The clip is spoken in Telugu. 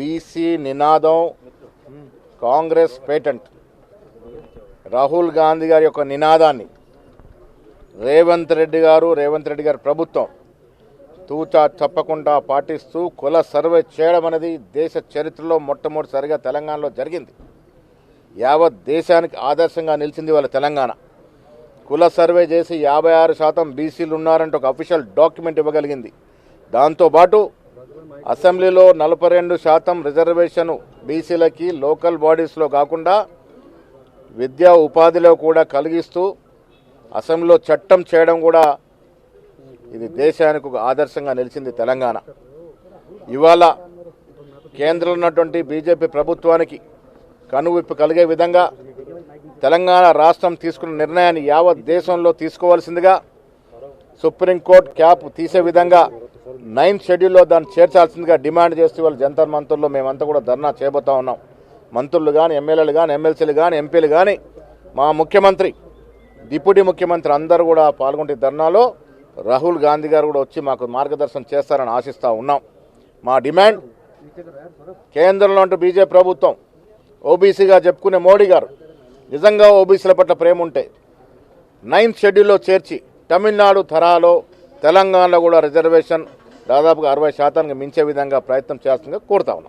బీసీ నినాదం కాంగ్రెస్ పేటెంట్. రాహుల్ గాంధీ గారి యొక్క నినాదాన్ని. రేవంత్ రెడ్డి గారు రేవంత్ రెడ్డి గారి ప్రభుత్వం తూచా తప్పకుండా పాటిస్తూ కుల సర్వే చేయడం అనేది దేశ చరిత్రలో మొట్టమొదటిసారిగా తెలంగాణలో జరిగింది. యావత్ దేశానికి ఆదర్శంగా నిలిచింది వాళ్ళ తెలంగాణ. కుల సర్వే చేసి యాభై ఆరు శాతం బీసీలు ఉన్నారంటే ఒక అఫీషియల్ డాక్యుమెంట్ ఇవ్వగలిగింది. దాంతోపాటు అసెంబ్లీలో నలభై రెండు శాతం రిజర్వేషన్ బీసీలకి లోకల్ బాడీస్లో కాకుండా విద్యా ఉపాధిలో కూడా కలిగిస్తూ అసెంబ్లీలో చట్టం చేయడం కూడా ఇది దేశానికి ఒక ఆదర్శంగా నిలిచింది తెలంగాణ. ఇవాళ కేంద్రంలో ఉన్నటువంటి బీజేపీ ప్రభుత్వానికి కనువిప్పు కలిగే విధంగా తెలంగాణ రాష్ట్రం తీసుకున్న నిర్ణయాన్ని యావత్ దేశంలో తీసుకోవాల్సిందిగా సుప్రీంకోర్టు క్యాప్ తీసే విధంగా నైన్త్ షెడ్యూల్లో దాన్ని చేర్చాల్సిందిగా డిమాండ్ చేస్తూ వాళ్ళ జంతర్ మంత్రుల్లో మేమంతా కూడా ధర్నా చేయబోతా ఉన్నాం. మంత్రులు కానీ ఎమ్మెల్యేలు కానీ ఎమ్మెల్సీలు కానీ ఎంపీలు కానీ మా ముఖ్యమంత్రి డిప్యూటీ ముఖ్యమంత్రి అందరూ కూడా పాల్గొంటే ధర్నాలో రాహుల్ గాంధీ గారు కూడా వచ్చి మాకు మార్గదర్శనం చేస్తారని ఆశిస్తూ ఉన్నాం. మా డిమాండ్ కేంద్రంలో అంటూ బీజేపీ ప్రభుత్వం ఓబీసీగా చెప్పుకునే మోడీ గారు నిజంగా ఓబీసీల పట్ల ప్రేమ ఉంటే నైన్త్ షెడ్యూల్లో చేర్చి తమిళనాడు తరాలో తెలంగాణలో కూడా రిజర్వేషన్ దాదాపుగా అరవై శాతానికి మించే విధంగా ప్రయత్నం చేస్తుందని కోరుతా ఉన్నాం.